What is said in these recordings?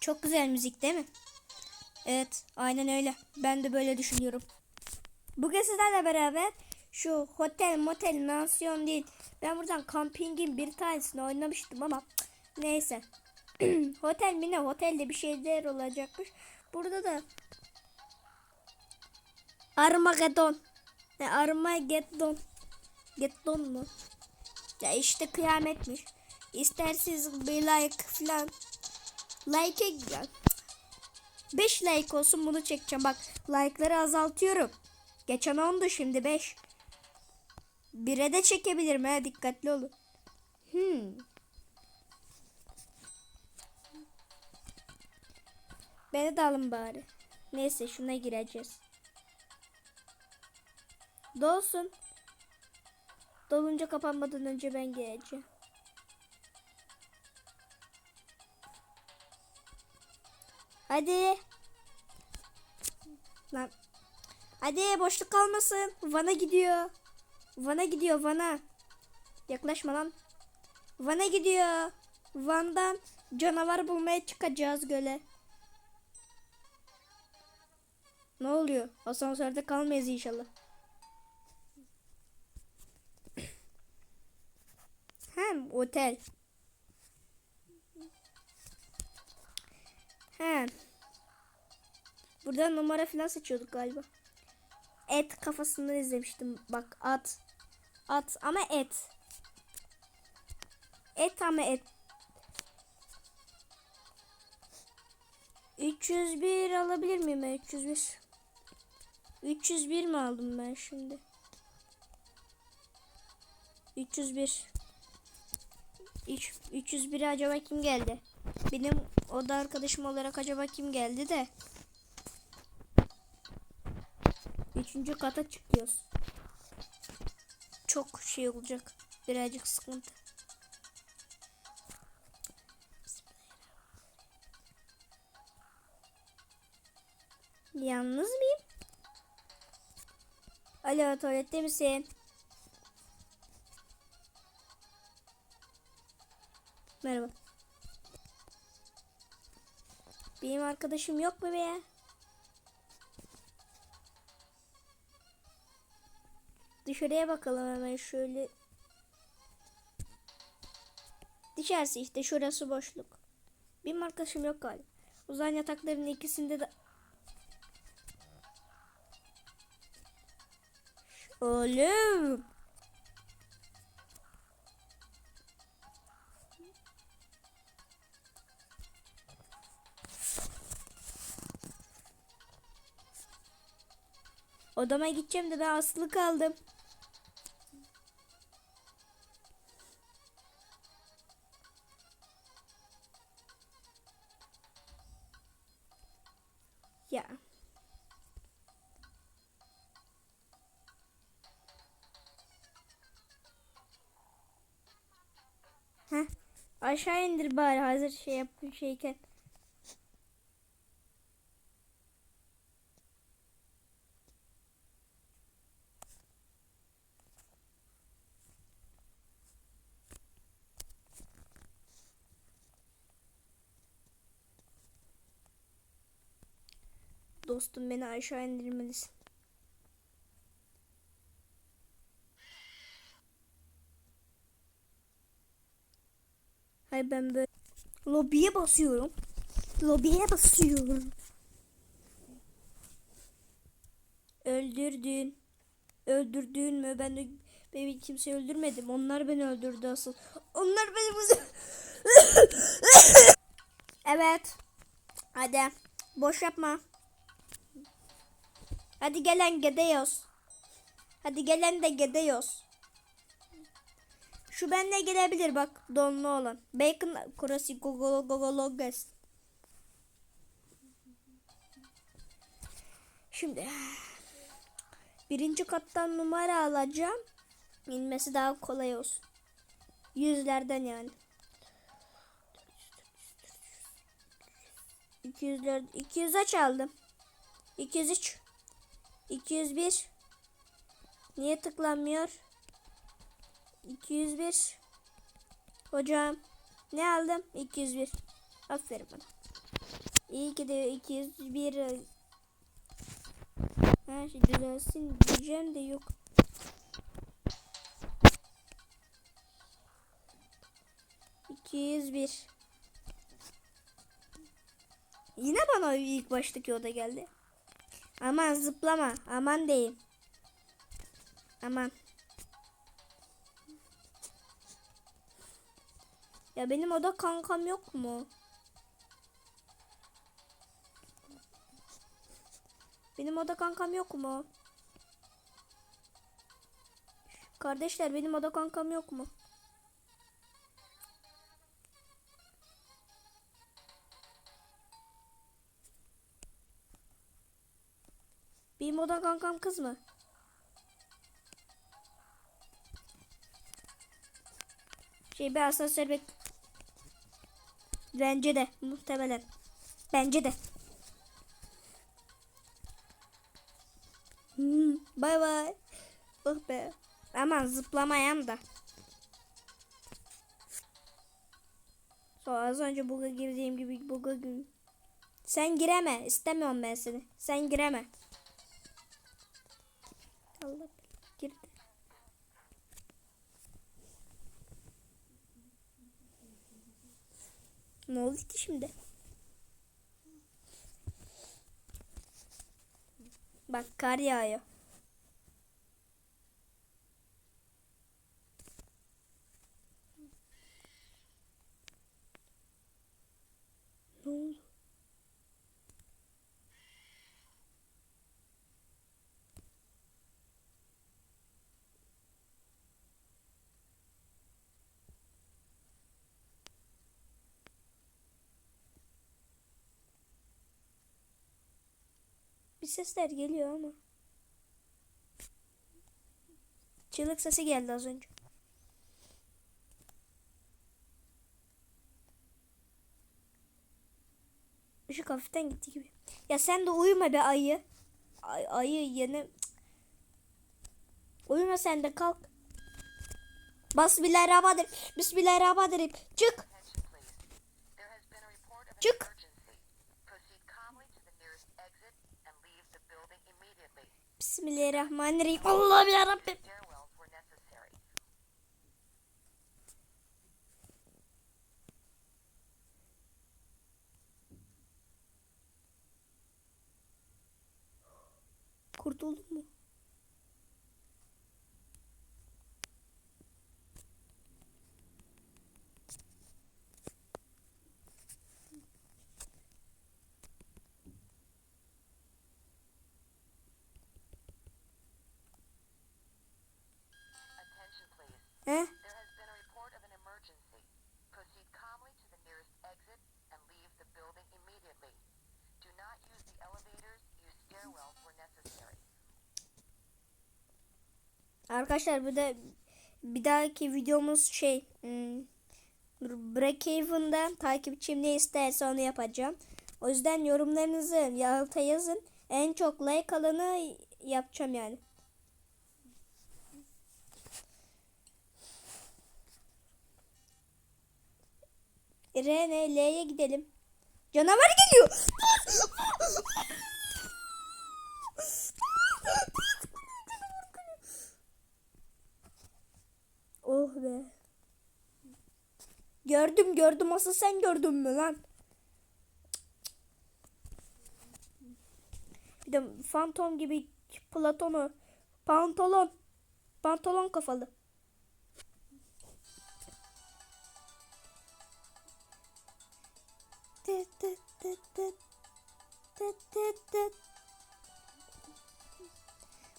Çok güzel müzik değil mi? Evet aynen öyle. Ben de böyle düşünüyorum. Bugün sizlerle beraber şu hotel motel mansiyon değil. Ben buradan kampingin bir tanesini oynamıştım ama neyse. hotel mi ne? Otelde bir şeyler olacakmış. Burada da Armageddon. Ne Armageddon. Geddon mu? Ya işte kıyametmiş. İsterseniz bir like falan. Like'e güzel. 5 like olsun bunu çekeceğim. Bak like'ları azaltıyorum. Geçen 10'du şimdi 5. 1'e de çekebilirim ha dikkatli olun. Hmm. Beni de alın bari. Neyse şuna gireceğiz. Dolsun. Dolunca kapanmadan önce ben geleceğim. Hadi. Lan. Hadi boşluk kalmasın. Van'a gidiyor. Van'a gidiyor Van'a. Yaklaşma lan. Van'a gidiyor. Van'dan canavar bulmaya çıkacağız göle. Ne oluyor? Asansörde kalmayız inşallah. Hem otel. He. Burada numara falan seçiyorduk galiba. Et kafasından izlemiştim. Bak at. At ama et. Et ama et. 301 alabilir miyim ben? 301. 301 mi aldım ben şimdi? 301. 3 301 acaba kim geldi? Benim oda arkadaşım olarak acaba kim geldi de? Üçüncü kata çıkıyoruz. Çok şey olacak. Birazcık sıkıntı. Yalnız mıyım? Alo tuvalette misin? Merhaba. Benim arkadaşım yok mu be ya? Dışarıya bakalım hemen şöyle. Dışarısı işte şurası boşluk. Benim arkadaşım yok galiba. Uzan yatakların ikisinde de... Oğlum. Odama gideceğim de ben asılı kaldım. Ya. Heh. Aşağı indir bari hazır şey yapın şeyken. Dostum beni aşağı indirmelisin. Hayır ben böyle lobiye basıyorum. Lobiye basıyorum. Öldürdün. Öldürdün mü? Ben de beni kimse öldürmedim. Onlar beni öldürdü asıl. Onlar beni Evet. Hadi. Boş yapma. Hadi gelen gidiyoruz. Hadi gelen de gidiyoruz. Şu benle gelebilir bak donlu olan. Bacon kurası gogolo gogologas. Şimdi birinci kattan numara alacağım. İnmesi daha kolay olsun. Yüzlerden yani. 200'ler 200'e çaldım. 203 201 Niye tıklanmıyor? 201 Hocam ne aldım? 201 Aferin bana. İyi ki de 201 her şey düzelsin diyeceğim de yok. Bir. Yine bana ilk baştaki oda geldi. Aman zıplama. Aman diyeyim. Aman. Ya benim oda kankam yok mu? Benim oda kankam yok mu? Kardeşler benim oda kankam yok mu? Benim oda kankam kız mı? Şey bir asansör bek... Bence de muhtemelen. Bence de. Hmm, bay bay. Oh be. Aman zıplamayan da. Sonra az önce buga girdiğim gibi buga gir. Sen gireme. İstemiyorum ben seni. Sen gireme. Allah girdi. Ne oldu ki şimdi? Bak kar yağıyor. Ne oldu? Bir sesler geliyor ama. Çığlık sesi geldi az önce. Işık hafiften gitti gibi. Ya sen de uyuma be ayı. Ay, ayı yeni. Uyuma sen de kalk. Bismillahirrahmanirrahim. Bismillahirrahmanirrahim. Çık. Attention, Bismillahirrahmanirrahim. Allah'ım yarabbim. Kurtuldun mu? Arkadaşlar bir de bir dahaki videomuz şey hmm, takipçim ne isterse onu yapacağım. O yüzden yorumlarınızı alta yazın. En çok like alanı yapacağım yani. Rene L'ye gidelim. Canavar geliyor. Oh be. Gördüm gördüm asıl sen gördün mü lan? Bir de fantom gibi Platon'u pantolon pantolon kafalı.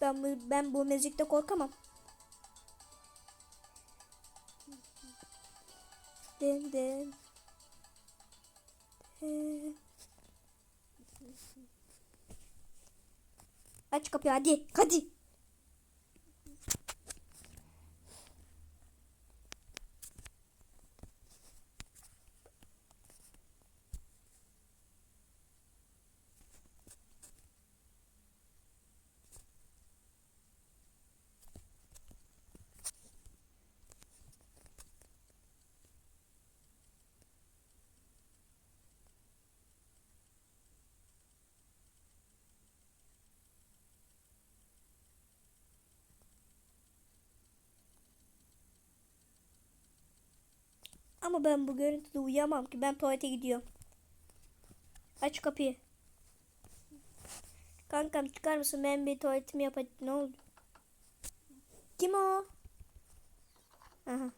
Ben bu, ben bu müzikte korkamam. Dım. Dım. Aç kapıyı hadi. Hadi. Ama ben bu görüntüde uyuyamam ki. Ben tuvalete gidiyorum. Aç kapıyı. Kankam çıkar mısın? Ben bir tuvaletimi yapayım. Ne oldu? Kim o? Aha.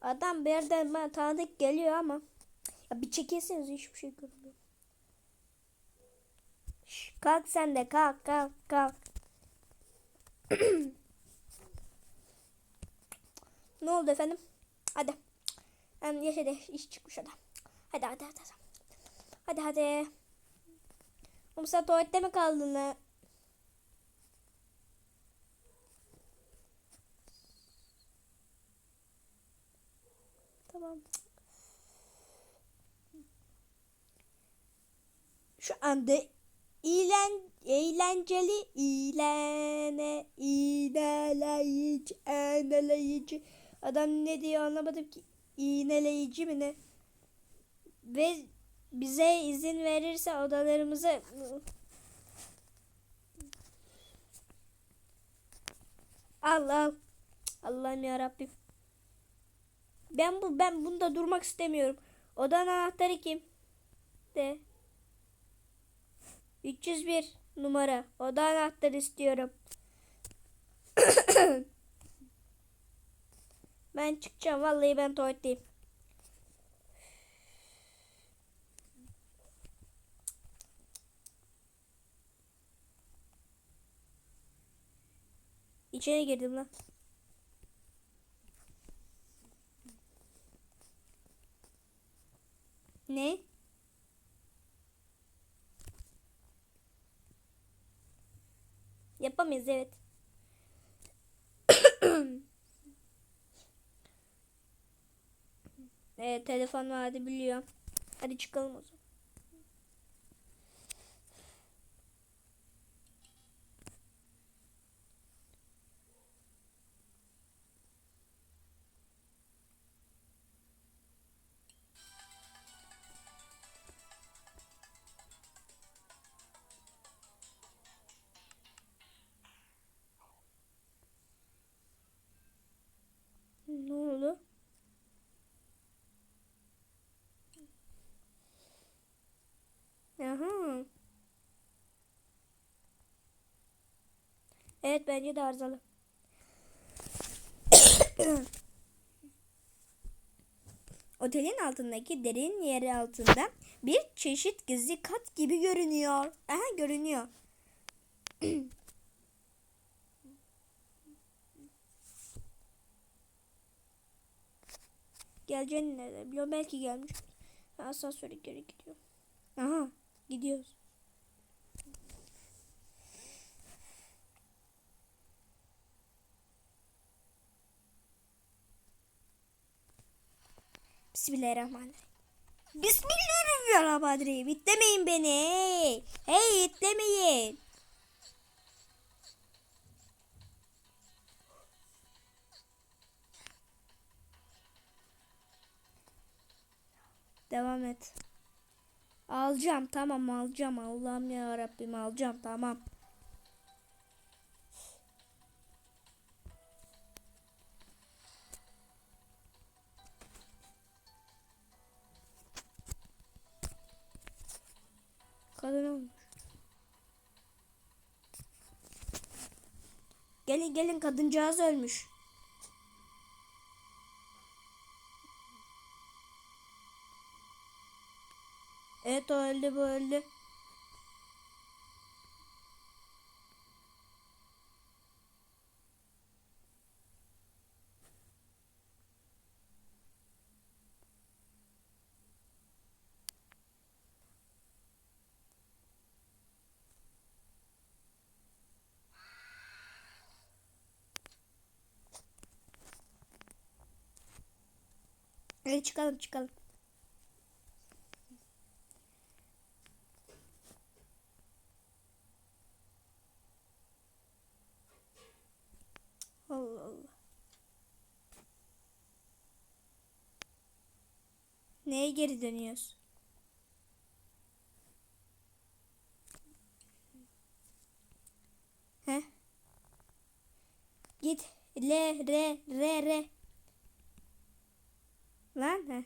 Adam bir yerden bana tanıdık geliyor ama. Ya bir çekilseniz hiçbir şey görmüyorum. Kalk sen de kalk kalk kalk. ne oldu efendim? Hadi. Hem yaşadı iş çıkmış adam. Hadi hadi hadi. Hadi hadi. hadi. Oğlum sen tuvalette mi kaldın? Tamam. Şu anda eğlen, eğlenceli, iğlene, iğneleyici, iğneleyici. Adam ne diyor anlamadım ki. İğneleyici mi ne? Ve bize izin verirse odalarımıza al al. Allah'ım ya Rabbim. Ben bu ben bunda durmak istemiyorum. Odanın anahtarı kim? De. 301 numara. Oda anahtarı istiyorum. ben çıkacağım. Vallahi ben tuvaletteyim. İçeri girdim lan. Ne? Yapamayız evet. evet telefon vardı biliyorum. Hadi çıkalım o zaman. Evet bence de arızalı. Otelin altındaki derin yeri altında bir çeşit gizli kat gibi görünüyor. Aha görünüyor. Geleceğini nerede biliyorum. Belki gelmiş. Asansöre geri gidiyorum. Aha gidiyoruz. Bismillahirrahmanirrahim. Bismillahirrahmanirrahim. İtlemeyin beni. Hey, itlemeyin. Devam et. Alacağım tamam alacağım Allah'ım ya Rabbim alacağım tamam. Gelin gelin kadıncağız ölmüş. Evet o öldü bu öldü. Hadi çıkalım çıkalım. Allah Allah. Neye geri dönüyoruz? He? Git. Le, re, re, re. Lan.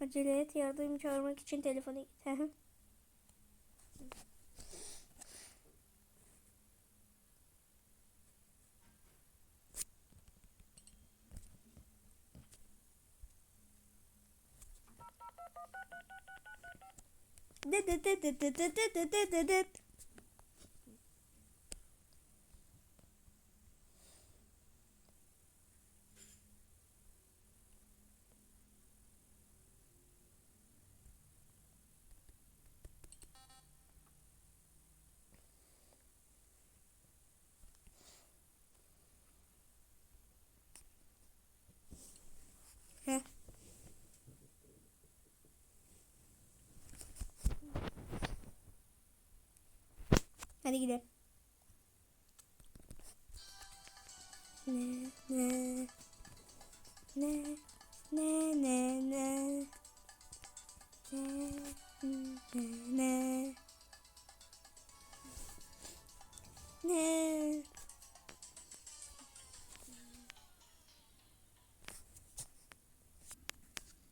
Acele et yardım çağırmak için telefonu. Did, did, did, did, did, did, did, did. Hadi gidelim. Ne ne ne ne ne ne ne ne ne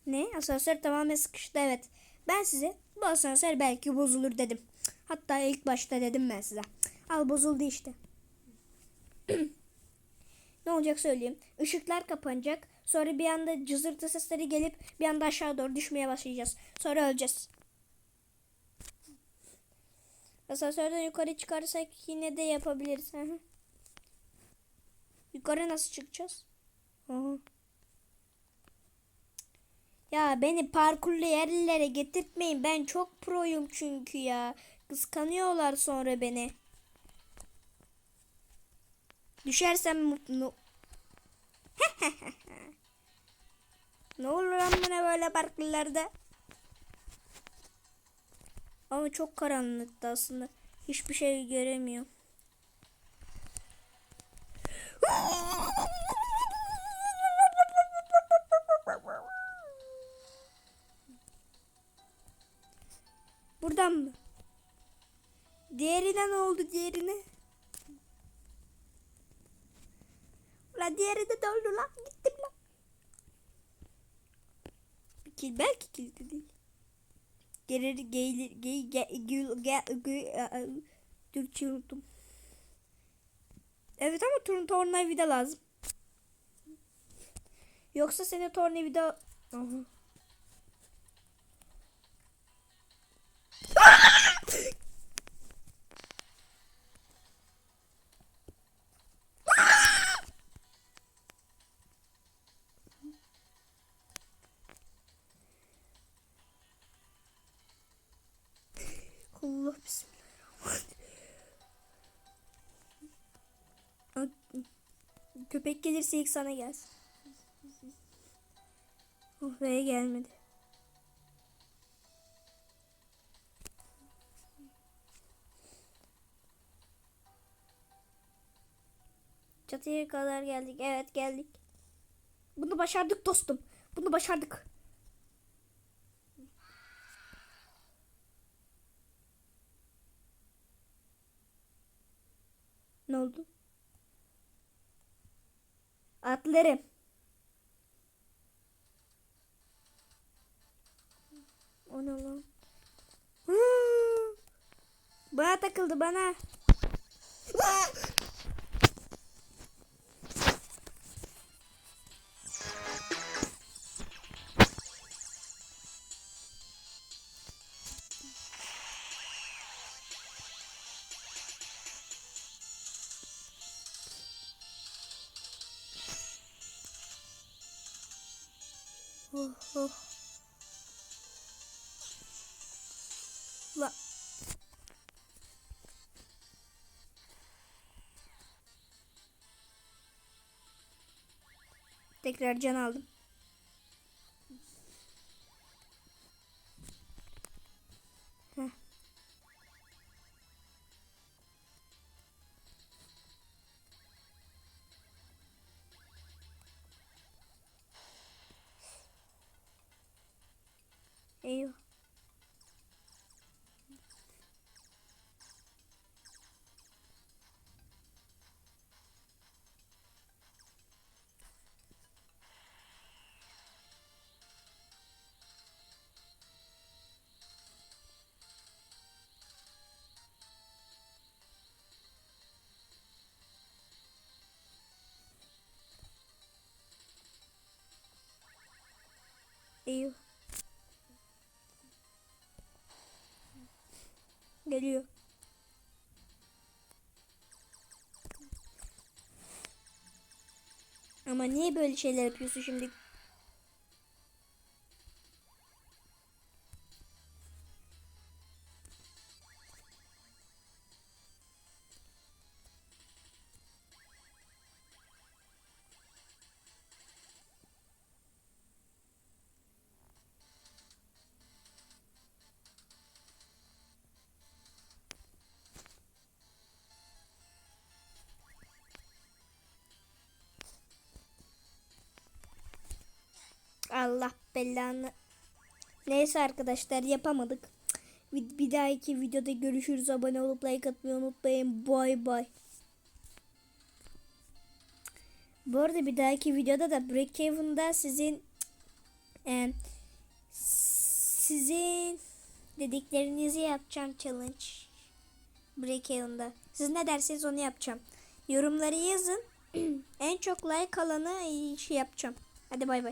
Ne? Asansör tamamen sıkıştı evet. Ben size bu asansör belki bozulur dedim. Hatta ilk başta dedim ben size. Al bozuldu işte. ne olacak söyleyeyim. Işıklar kapanacak. Sonra bir anda cızırtı sesleri gelip bir anda aşağı doğru düşmeye başlayacağız. Sonra öleceğiz. Asansörden yukarı çıkarsak yine de yapabiliriz. Yukarı nasıl çıkacağız? Ya beni parkurlu yerlere getirtmeyin. Ben çok proyum çünkü ya. Kıskanıyorlar sonra beni. Düşersem mutlu. ne olur bana böyle parkurlarda? Ama çok karanlıktı aslında. Hiçbir şey göremiyorum. Buradan mı? Diğerine ne oldu diğerine? Ulan diğeri de doldu lan. Gittim lan. Kil, belki kilitli değil. Gelir gelir gey ge gül ge ge Türkçe unuttum. Evet ama turun tornavida lazım. Yoksa seni tornavida Aha. Bismillahirrahmanirrahim. Köpek gelirse ilk sana gelsin. Oh be gelmedi. Çatıya kadar geldik. Evet geldik. Bunu başardık dostum. Bunu başardık. Ne oldu? Atlarım. O ne lan? Bana takıldı bana. Oh. La. Tekrar can aldım. Eyvah. Geliyor. Ama niye böyle şeyler yapıyorsun şimdi? Belanı. Neyse arkadaşlar yapamadık. Bir dahaki videoda görüşürüz. Abone olup like atmayı unutmayın. Bay bay. Bu arada bir dahaki videoda da Breakhaven'da sizin e, sizin dediklerinizi yapacağım challenge. Breakhaven'da. Siz ne derseniz onu yapacağım. Yorumları yazın. en çok like alanı şey yapacağım. Hadi bay bay.